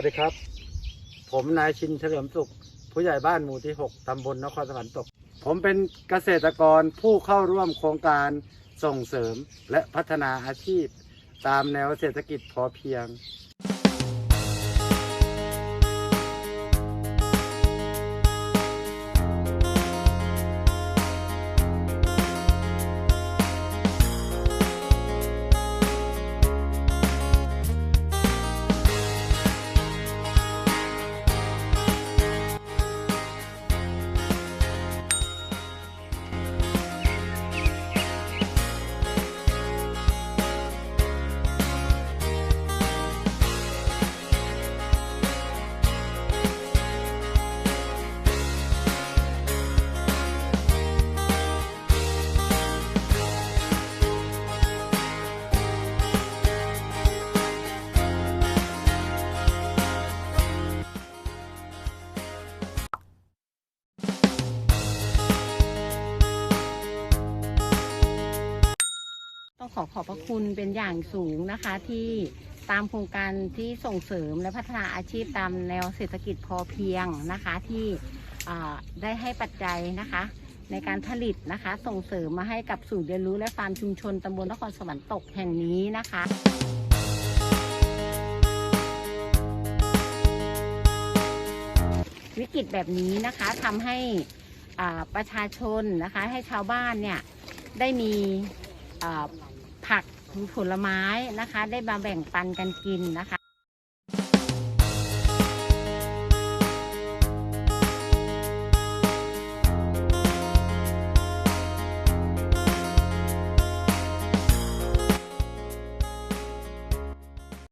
วัสดีครับ ผมนายชินเฉลิมสุข ผู้ใหญ่บ้านหมู่ที่ 6 ตำบลนครสวรรค์ตก ผมเป็นเกษตรกรผู้เข้าร่วมโครงการส่งเสริมและพัฒนาอาชีพ ตามแนวเศรษฐกิจพอเพียง ขอขอบพระคุณเป็นอย่างสูงนะคะที่ตามโครงการที่ส่งเสริมและพัฒนาอาชีพตามแนวเศรษฐกิจพอเพียงนะคะที่ได้ให้ปัจจัยนะคะ ในการผลิตนะคะส่งเสริมมาให้กับศูนย์เรียนรู้และฟาร์มชุมชนตำบลนครสวรรค์ตกแห่งนี้นะคะวิกฤตแบบนี้นะคะทำให้ประชาชนนะคะให้ชาวบ้านเนี่ยได้มี อ่าผักผลไม้นะคะ ได้มาแบ่งปันกันกินนะคะ